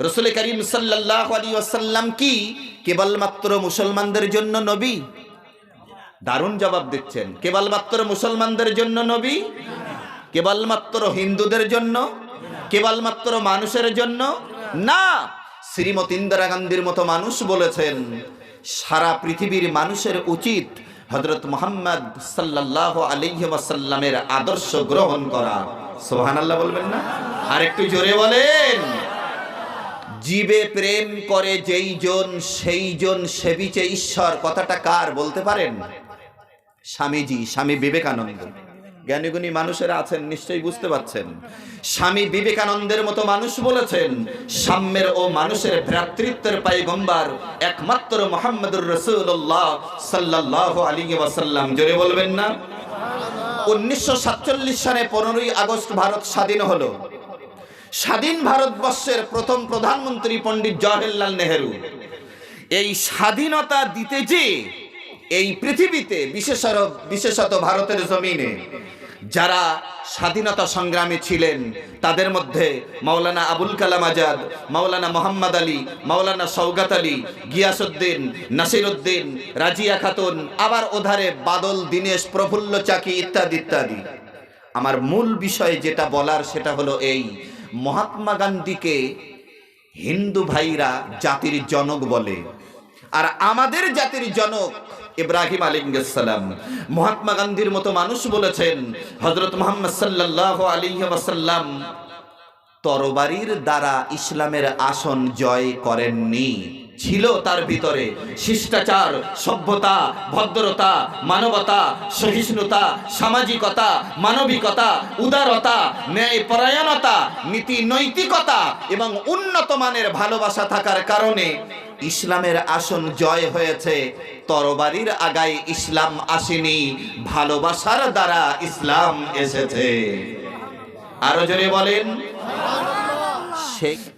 রসুল করিম সাল্লাহ আলী ওয়াসাল্লাম কি? কেবলমাত্র মুসলমানদের জন্য নবী? দারুণ জবাব দিচ্ছেন। কেবলমাত্র মুসলমানদের জন্য নবী? কেবলমাত্র হিন্দুদের জন্য? কেবলমাত্র মানুষের জন্য? না! শ্রীমত ইন্দিরা গান্ধীর মতো মানুষ বলেছেন, সারা পৃথিবীর মানুষের উচিত হজরত মোহাম্মদ সাল্লাহ আলিহাসাল্লামের আদর্শ গ্রহণ করা। সোহান আল্লাহ বলবেন না? আর একটু জোরে বলেন। জীবে প্রেম করে যেই জন, সেই জন সেবিচে ঈশ্বর। কথাটা কার বলতে পারেন? স্বামীজি, স্বামী বিবেকানন্দ। জ্ঞানীগুণী মানুষেরা আছেন, নিশ্চয়ই বুঝতে পারছেন। স্বামী বিবেকানন্দের মতো মানুষ বলেছেন, সাম্যের ও মানুষের ভ্রাতৃত্বের পাইগম্বার একমাত্র মোহাম্মদুর রসুল্লাহ সাল্লাহ আলী ওয়াসাল্লাম। জোরে বলবেন না? উনিশশো সাতচল্লিশ সালে পনেরোই আগস্ট ভারত স্বাধীন হলো। স্বাধীন ভারতবর্ষের প্রথম প্রধানমন্ত্রী পণ্ডিত জওয়াহরলাল নেহেরু। এই স্বাধীনতা দিতে যে এই পৃথিবীতে বিশেষত বিশেষত ভারতের জমিনে যারা স্বাধীনতা সংগ্রামী ছিলেন, তাদের মধ্যে মাওলানা আবুল কালাম আজাদ, মাওলানা মোহাম্মদ আলী, মাওলানা সৌগাত আলী গিয়াসুদ্দিন নাসিরুদ্দিন রাজিয়া খাতুন, আবার ওধারে বাদল, দীনেশ, প্রফুল্ল চাকি ইত্যাদি ইত্যাদি। আমার মূল বিষয় যেটা বলার সেটা হলো এই মহাত্মা গান্ধীকে হিন্দু ভাইরা জাতির জনক বলে। আর আমাদের জাতির জনক ইব্রাহিম আলিঙ্গাসাল্লাম মহাত্মা গান্ধীর মতো মানুষ বলেছেন হজরত মোহাম্মদ সাল্লাহ আলিহাসাল্লাম তরবারির দ্বারা ইসলামের আসন জয় করেননি। ছিল তার ভিতরে। শিষ্টাচার, সভ্যতা, ভদ্রতা, মানবতা, সহিষ্ণুতা, সামাজিকতা, মানবিকতা, উদারতা, ন্যায়পরায়ণতা, নীতি নৈতিকতা এবং উন্নত মানের ভালোবাসা থাকার কারণে ইসলামের আসন জয় হয়েছে। তরবারির আগায় ইসলাম আসেনি, ভালোবাসার দ্বারা ইসলাম এসেছে। আরও জোরে বলেন।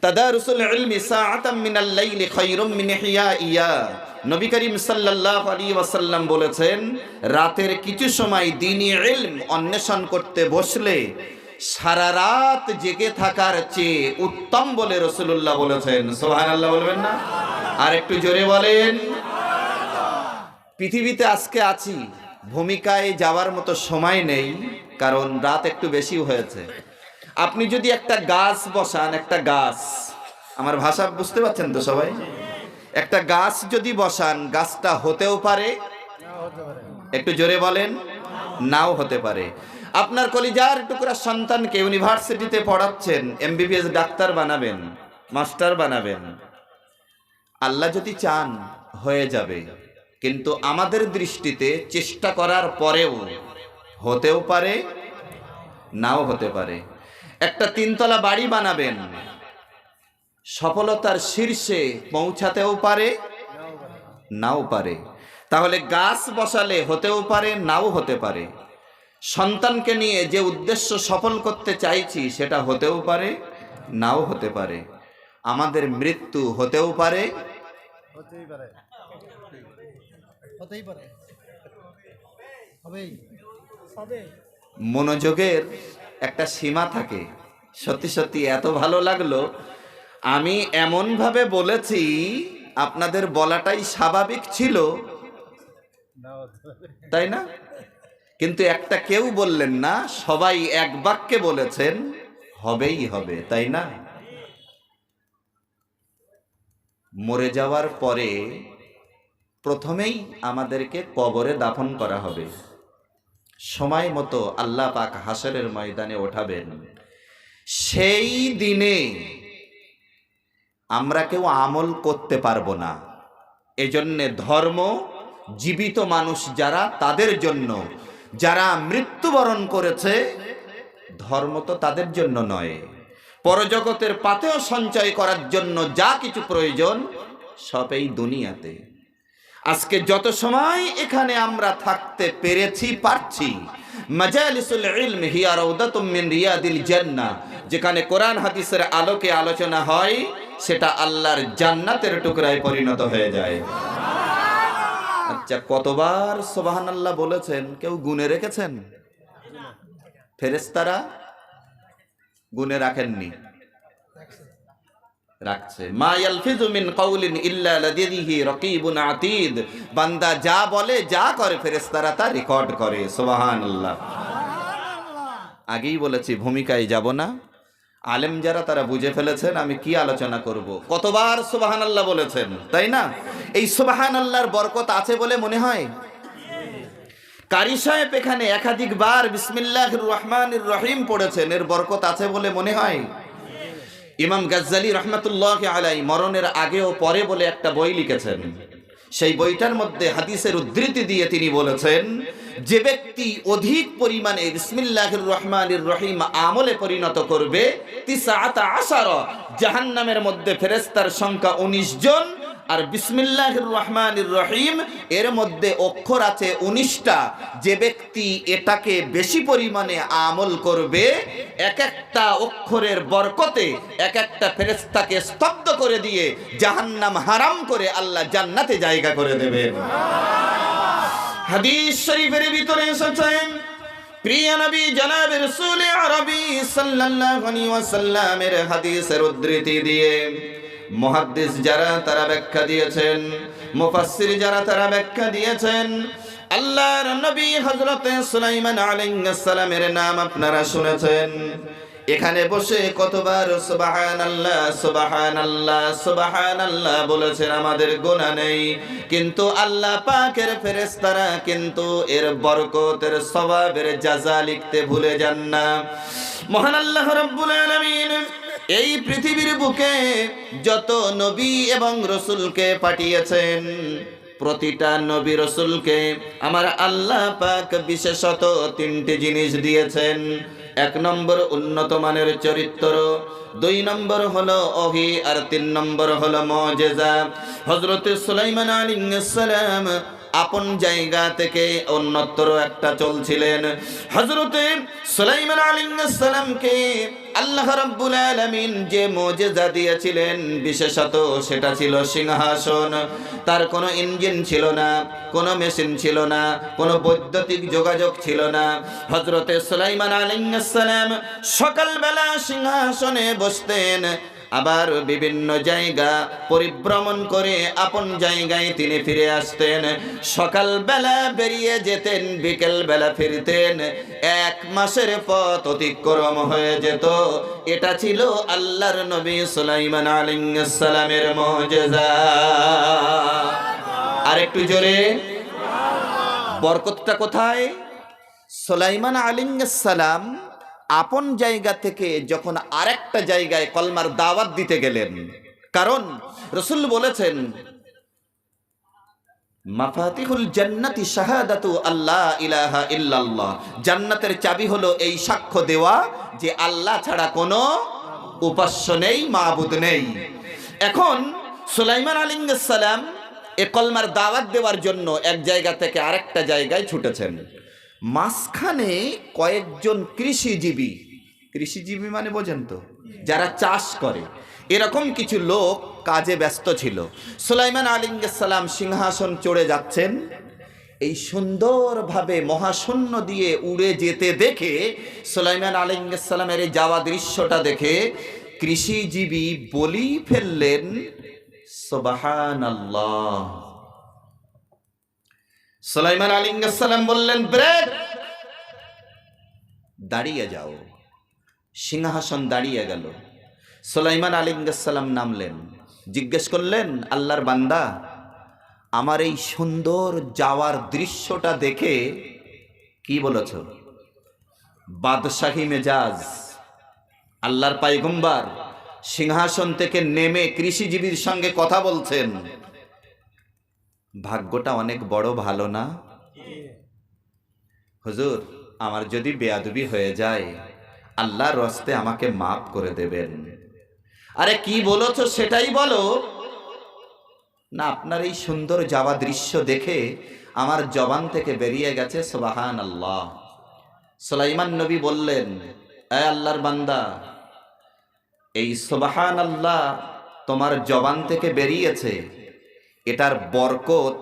তাদারুসুল আলাইহি ওয়াসাল্লাম বলেছেন, রাতের কিছু সময় ইলম অন্বেষণ করতে বসলে সারা রাত জেগে থাকার চেয়ে উত্তম বলে রসুল্লাহ বলেছেন। সুবহানাল্লাহ বলবেন না? আর একটু জোরে বলেন। পৃথিবীতে আজকে আছি, ভূমিকায় যাওয়ার মতো সময় নেই, কারণ রাত একটু বেশি হয়েছে। আপনি যদি একটা গাছ বসান, একটা গাছ, আমার ভাষা বুঝতে পারছেন তো সবাই? একটা গাছ যদি বসান, গাছটা হতেও পারে, একটু জোরে বলেন, নাও হতে পারে। আপনার কলিজার টুকরা সন্তানকে ইউনিভার্সিটিতে পড়াচ্ছেন, এমবিবিএস ডাক্তার বানাবেন, মাস্টার বানাবেন। আল্লাহ যদি চান, হয়ে যাবে। কিন্তু আমাদের দৃষ্টিতে চেষ্টা করার পরেও হতেও পারে, নাও হতে পারে। একটা তিনতলা বাড়ি বানাবেন। সফলতার শীর্ষে পৌঁছাতেও পারে নাও পারে। তাহলে গাছ বসালে হতেও পারে নাও হতে পারে। সন্তানকে নিয়ে যে উদ্দেশ্য সফল করতে চাইছি সেটা হতেও পারে নাও হতে পারে। আমাদের মৃত্যু হতেও পারে। হতেই পারে। হবেই। হবে মনোযোগের একটা সীমা থাকে। সত্যি সত্যি, এত ভালো লাগল। আমি এমনভাবে বলেছি, আপনাদের বলাটাই স্বাভাবিক ছিল। তাই না? কিন্তু একটা কেউ বললেন না, সবাই এক বাক্যে বলেছেন, হবেই হবে তাই না? মরে যাওয়ার পরে প্রথমেই আমাদেরকে কবরে দাফন করা হবে। সময় মতো আল্লাহ পাক হাসরের ময়দানে ওঠাবেন। সেই দিনে আমরা কেউ আমল করতে পারব না। এজন্যে ধর্ম, জীবিত মানুষ যারা, তাদের জন্য, যারা মৃত্যুবরণ করেছে, ধর্ম তো তাদের জন্য নয়। পরজগতের পাতেও সঞ্চয় করার জন্য যা কিছু প্রয়োজন, সব এই দুনিয়াতে। আজকে যত সময় এখানে আমরা থাকতে পেরেছি, পারছি। যেখানে কোরআন হাদিসের আলোকে আলোচনা হয়, সেটা আল্লাহর জান্নাতের টুকরায় পরিণত হয়ে যায়। আচ্ছা কতবার সুবহানাল্লাহ বলেছেন? কেউ গুনে রেখেছেন? ফেরেশতারা গুনে রাখেননি। রাখছে। মা ইয়ালফিজু মিন কাউলিন ইল্লা লাদিহি রাকিবুন আতীদ। বান্দা যা বলে যা করে ফেরেশতারা তা রেকর্ড করে। সুবহানাল্লাহ। আগেই বলেছি ভূমিকায় যাব না। আলেম যারা তারা বুঝে ফেলেছেন আমি কি আলোচনা করব। কতবার সুবাহান আল্লাহ বলেছেন তাই না? এই সুবাহান আল্লাহর বরকত আছে বলে মনে হয়? কারি সাহেব এখানে একাধিকবার বিসমিল্লাহ রহমান রহিম পড়েছেন এর বরকত আছে বলে মনে হয়? ইমাম গাজ্জালি রহমতুল্লাহ আলাই মরণের আগে ও পরে বলে একটা বই লিখেছেন। সেই বইটার মধ্যে হাদিসের উদ্ধৃতি দিয়ে তিনি বলেছেন, যে ব্যক্তি অধিক পরিমাণে বিসমিল্লাহ রহমান রহিম আমলে পরিণত করবে আশারা, জাহান্নামের মধ্যে ফেরেস্তার সংখ্যা উনিশ জন, আর বিসমিল্লাহ রহমান রহিম এর মধ্যে অক্ষর আছে উনিশটা। যে ব্যক্তি এটাকে বেশি পরিমাণে আমল করবে এক একটা অক্ষরের বরকতে এক একটা ফেরেস্তাকে স্তব্ধ করে দিয়ে জাহান্নাম হারাম করে আল্লাহ জান্নাতে জায়গা করে দেবেন হাদিস শরীফের ভিতরে এসেছেন, প্রিয় আরবি উদ্ধৃতি দিয়ে যারা তারা ব্যাখ্যা দিয়েছেন, মুফাসসির যারা তারা ব্যাখ্যা দিয়েছেন আল্লাহর নবী হযরত সুলাইমান আলাইহিস সালামের নাম আপনারা শুনেছেন। এখানে বসে কতবার সুবাহান আল্লাহ সুবাহান আল্লাহ সুবাহান আল্লাহ বলেছেন, আমাদের গোনা নেই। কিন্তু আল্লাহ পাকের ফেরেস্তারা কিন্তু এর বরকতের স্বভাবের জাজা লিখতে ভুলে যান না। মহান আল্লাহ রব্বুল আলামিন এই পৃথিবীর বুকে যত নবী এবং রসুলকে পাঠিয়েছেন প্রতিটা নবী রসুলকে আমার আল্লাহ পাক বিশেষত তিনটি জিনিস দিয়েছেন। এক নম্বর উন্নত মানের চরিত্র, দুই নম্বর হলো অহি আর তিন নম্বর হলো মজেজা। হজরত সুলাইমান আলিঙ্গালাম আপন জায়গা থেকে অন্যত্র একটা চলছিলেন। হজরতে সুলাইমান আলিঙ্গালামকে আল্লাহ রাব্বুল আলামিন যে মজেজা দিয়েছিলেন, বিশেষত সেটা ছিল সিংহাসন। তার কোনো ইঞ্জিন ছিল না, কোনো মেশিন ছিল না, কোনো বৈদ্যুতিক যোগাযোগ ছিল না। হজরতে সুলাইমান আলাইসালাম সকালবেলা সিংহাসনে বসতেন। আবার বিভিন্ন জায়গা পরিভ্রমণ করে আপন জায়গায় তিনি ফিরে আসতেন। সকালবেলা বেরিয়ে যেতেন বিকেল বেলা ফিরতেন। এক মাসের পথ অতিক্রম হয়ে যেত। এটা ছিল আল্লাহর নবী সুলাইমান আলাইসালামের মজেজা আর একটু জোরে। বরকতটা কোথায়? সোলাইমান আলিঙ্গাসালাম আপন জায়গা থেকে যখন আরেকটা জায়গায় কলমার দাওয়াত দিতে গেলেন, কারণ রসুল বলেছেন, মাফাতিহুল জান্নাতি শাহাদাতু আল্লাহ ইলাহা ইল্লাল্লাহ। জান্নাতের চাবি হলো এই সাক্ষ্য দেওয়া যে আল্লাহ ছাড়া কোনো উপাস্য নেই, মাবুদ নেই। এখন সুলাইমান আলিঙ্গাসালাম এ কলমার দাওয়াত দেওয়ার জন্য এক জায়গা থেকে আরেকটা জায়গায় ছুটেছেন। মাঝখানে কয়েকজন কৃষিজীবী কৃষিজীবী মানে বোঝেন তো, যারা চাষ করে। এরকম কিছু লোক কাজে ব্যস্ত ছিল। সুলাইমান আলিঙ্গাসালাম সিংহাসন চড়ে যাচ্ছেন। এই সুন্দরভাবে মহাশূন্য দিয়ে উড়ে যেতে দেখে সুলাইমান আলিঙ্গাসালামের এই যাওয়া দৃশ্যটা দেখে কৃষিজীবী বলি ফেললেন সোবাহান আল্লাহ সুলাইমান আলিঙ্গাসালাম বললেন, ব্রেক! দাঁড়িয়ে যাও। সিংহাসন দাঁড়িয়ে গেল। সুলাইমান আলিঙ্গাসালাম নামলেন। জিজ্ঞেস করলেন, আল্লাহর বান্দা, আমার এই সুন্দর যাওয়ার দৃশ্যটা দেখে কি বলেছ? বাদশাহী মেজাজ, আল্লাহর পাইগম্বার সিংহাসন থেকে নেমে কৃষিজীবীর সঙ্গে কথা বলছেন। ভাগ্যটা অনেক বড় ভালো না? হুজুর, আমার যদি বেয়াদবি হয়ে যায়, আল্লাহর রস্তে আমাকে মাফ করে দেবেন। আরে কি বলেছ সেটাই বলো। না, আপনার এই সুন্দর যাওয়া দৃশ্য দেখে আমার জবান থেকে বেরিয়ে গেছে সোবাহান আল্লাহ সুলাইমান নবী বললেন, এ আল্লাহর বান্দা, এই সোবাহান আল্লাহ তোমার জবান থেকে বেরিয়েছে এটার বরকত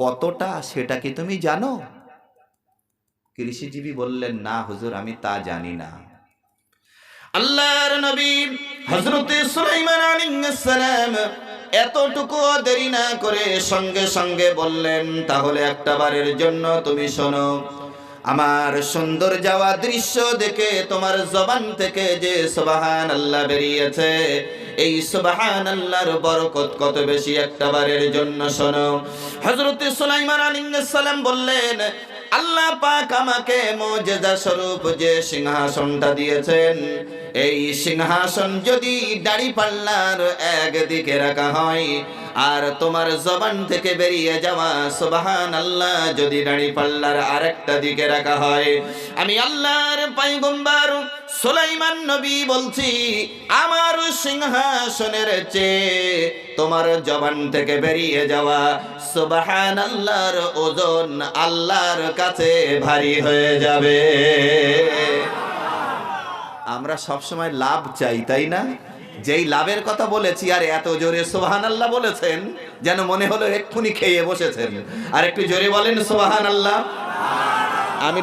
কতটা সেটা কি তুমি জানো? কৃষিজীবী বললেন, না হুজুর, আমি তা জানি না। আল্লাহর নবী হজরতে সুলাইমান আলাইহিস সালাম এতটুকু দেরি না করে সঙ্গে সঙ্গে বললেন, তাহলে একটা বারের জন্য তুমি শোনো আমার সুন্দর যাওয়া দৃশ্য দেখে তোমার জবান থেকে যে সুবাহান আল্লাহ বেরিয়েছে, এই সুবাহান আল্লাহর বরকত কত বেশি একটা বারের জন্য শোনো। হজরত সুলাইমান আলাইহিস সালাম বললেন আল্লাহ পাক আমাকে মোজেজা স্বরূপ যে সিংহাসনটা দিয়েছেন, এই সিংহাসন যদি দাড়ি পাল্লার একদিকে রাখা হয়, আর তোমার জবান থেকে বেরিয়ে যাওয়া সুবাহান আল্লাহ যদি দাড়ি পাল্লার আরেকটা দিকে রাখা হয়, আমি আল্লাহর পাইগম্বার সুলাইমান নবী বলছি, আমার সিংহাসনের চেয়ে তোমার জবান থেকে বেরিয়ে যাওয়া সুবাহান আল্লাহর ওজন আল্লাহর কাছে ভারী হয়ে যাবে। আমরা সব সময় লাভ চাই, তাই না? যেই লাভের কথা বলেছি, আর এত জোরে সোহান আল্লাহ বলেছেন, যেন মনে হলো এক্ষুনি খেয়ে বসেছেন। আর একটু জোরে বলেন সোহান আল্লাহ আমি